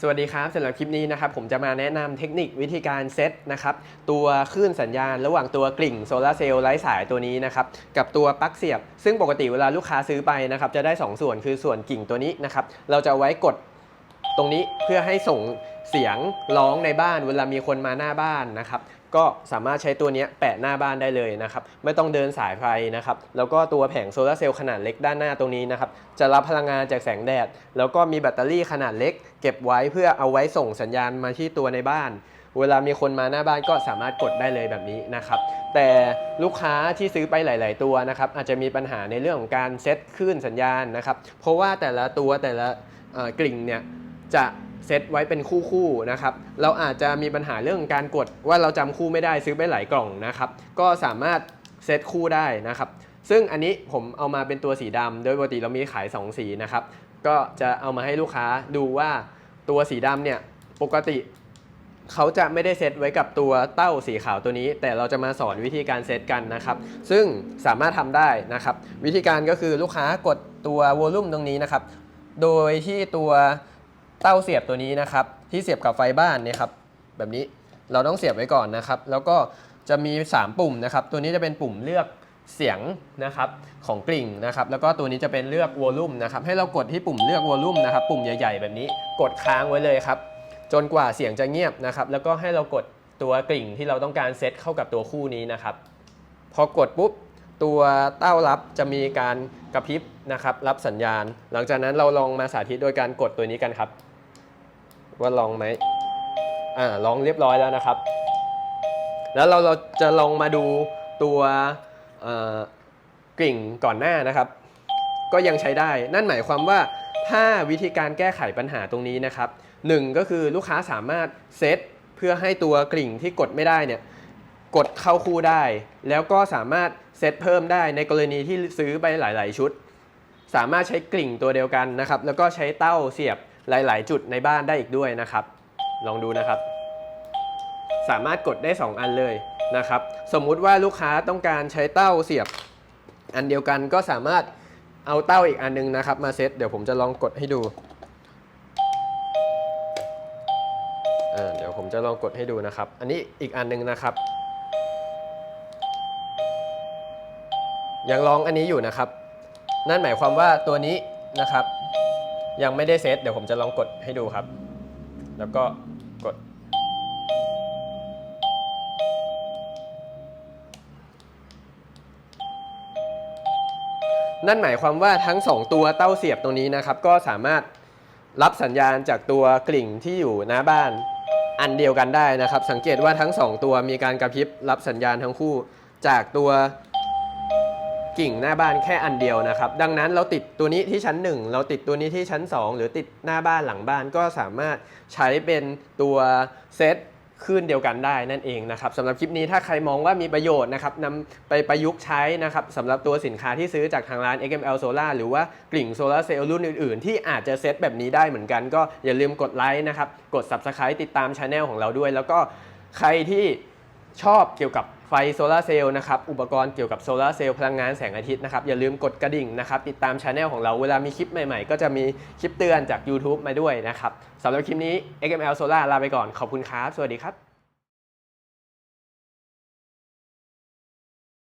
สวัสดีครับสำหรับคลิปนี้นะครับผมจะมาแนะนำเทคนิควิธีการเซตนะครับตัวคลื่นสัญญาณระหว่างตัวกลิ่งโซลาร์เซลล์ไร้สายตัวนี้นะครับกับตัวปลั๊กเสียบ ซึ่งปกติเวลาลูกค้าซื้อไปนะครับจะได้ 2 ส่วนคือส่วนกิ่งตัวนี้นะครับเราจะเอาไว้กดตรงนี้เพื่อให้ส่ง เสียงร้องในบ้านเวลามีคนมาหน้าบ้านนะครับ ก็สามารถใช้ตัวนี้แปะหน้าบ้านได้เลยนะครับ ไม่ต้องเดินสายไฟนะครับ แล้วก็ตัวแผงโซลาร์เซลล์ขนาดเล็กด้านหน้าตรงนี้นะครับ จะรับพลังงานจากแสงแดด แล้วก็มีแบตเตอรี่ขนาดเล็ก เก็บไว้เพื่อเอาไว้ส่งสัญญาณมาที่ตัวในบ้าน เวลามีคนมาหน้าบ้านก็สามารถกดได้เลยแบบนี้นะครับ แต่ลูกค้าที่ซื้อไปหลาย ๆ ตัวนะครับ อาจจะมีปัญหาในเรื่องของการเซตคลื่นสัญญาณนะครับ เพราะว่าแต่ละตัวแต่ละกลิ่งเนี่ยจะ เซตไว้เป็นคู่ๆนะครับ เราอาจจะมีปัญหาเรื่องการกดว่าเราจำคู่ไม่ได้ซื้อไปหลายกล่องนะครับ ก็สามารถเซตคู่ได้นะครับ ซึ่งอันนี้ผมเอามาเป็นตัวสีดำโดยปกติเรามีขาย 2 สีนะครับ ก็จะเอามาให้ลูกค้าดูว่าตัวสีดำเนี่ยปกติเขาจะไม่ได้เซตไว้กับตัวเต้าสีขาวตัวนี้ แต่เราจะมาสอนวิธีการเซตกันนะครับ ซึ่งสามารถทำได้นะครับ วิธีการก็คือลูกค้ากดตัววอลลุ่มตรงนี้นะครับ โดยที่ตัว เต้าเสียบตัวนี้นะครับที่เสียบกับไฟบ้านเนี่ยครับแบบนี้เราต้องเสียบไว้ก่อนนะครับ แล้วก็จะมี 3 ปุ่มนะครับ ตัวนี้จะเป็นปุ่มเลือกเสียงนะครับของกลิ่งนะครับแล้วก็ตัวนี้จะเป็นเลือกวอลลุ่มนะครับให้เรากดที่ปุ่มเลือกวอลลุ่มนะครับปุ่มใหญ่ ๆ แบบนี้กดค้างไว้เลยครับ จนกว่าเสียงจะเงียบนะครับแล้วก็ให้เรากดตัวกลิ่งที่เราต้องการเซตเข้ากับตัวคู่นี้นะครับ พอกดปุ๊บ ตัวเต้ารับจะมีการกระพริบนะครับ รับสัญญาณ หลังจากนั้นเราลองมาสาธิตโดยการกดตัวนี้กันครับ ว่าลองไหมอ่าลองเรียบร้อยแล้วนะครับ แล้วเราเราจะลองมาดูตัวกลิ่งก่อนหน้านะครับ ก็ยังใช้ได้ นั่นหมายความว่าถ้าวิธีการแก้ไขปัญหาตรงนี้นะครับหนึ่งก็คือลูกค้าสามารถเซตเพื่อให้ตัวกลิ่งที่กดไม่ได้เนี่ยกดเข้าคู่ได้ แล้วก็สามารถ เซตเพิ่มได้ในกรณีที่ซื้อไปหลาย ๆ ชุด สามารถใช้กลิ่งตัวเดียวกันนะครับ แล้วก็ใช้เต้าเสียบหลาย ๆ จุดในบ้านได้อีกด้วยนะครับ ลองดูนะครับ สามารถกดได้ 2 อันเลยนะครับ สมมุติว่าลูกค้าต้องการใช้เต้าเสียบ อันเดียวกันก็สามารถเอาเต้าอีกอันนึงนะครับ มาเซตเดี๋ยวผมจะลองกดให้ดูเดี๋ยวผมจะลองกดให้ดูนะครับ อันนี้อีกอันนึงนะครับ ยังลองอันนี้อยู่นะครับ นั่นหมายความว่าตัวนี้นะครับ ยังไม่ได้เซตเดี๋ยวผมจะลองกดให้ดูครับ แล้วก็กด นั่นหมายความว่าทั้ง 2 ตัวเต้าเสียบตรงนี้นะครับ ก็สามารถรับสัญญาณจากตัวกลิ่งที่อยู่หน้าบ้านอันเดียวกันได้นะครับ สังเกตว่าทั้ง 2 ตัวมีการกระพริบรับสัญญาณทั้งคู่จากตัว กิ่งหน้าบ้านแค่อันเดียวนะครับ ดังนั้นเราติดตัวนี้ที่ชั้น 1 เราติดตัวนี้ที่ชั้น 2 หรือติดหน้าบ้านหลังบ้านก็สามารถใช้เป็นตัวเซตคลื่นเดียวกันได้นั่นเองนะครับสำหรับคลิปนี้ถ้าใครมองว่ามีประโยชน์นะครับนำไปประยุกต์ใช้นะครับสำหรับตัวสินค้าที่ซื้อจากทางร้าน XML Solar หรือว่ากลิ่งโซลาร์เซลล์รุ่นอื่นๆ ที่อาจจะเซตแบบนี้ได้เหมือนกัน ก็อย่าลืมกดไลค์นะครับกด Subscribe ติดตามช anel ของเราด้วย แล้วก็ใครที่ชอบเกี่ยวกับ ไฟโซลาร์เซลล์นะครับ อุปกรณ์เกี่ยวกับโซลาร์เซลล์พลังงานแสงอาทิตย์นะครับ อย่าลืมกดกระดิ่งนะครับ ติดตามช anel ของเราเวลามีคลิปใหม่ๆ ก็จะมีคลิปเตือนจาก YouTube มาด้วยนะครับสำหรับคลิปนี้ XML Solar ลาไปก่อน ขอบคุณครับ สวัสดีครับ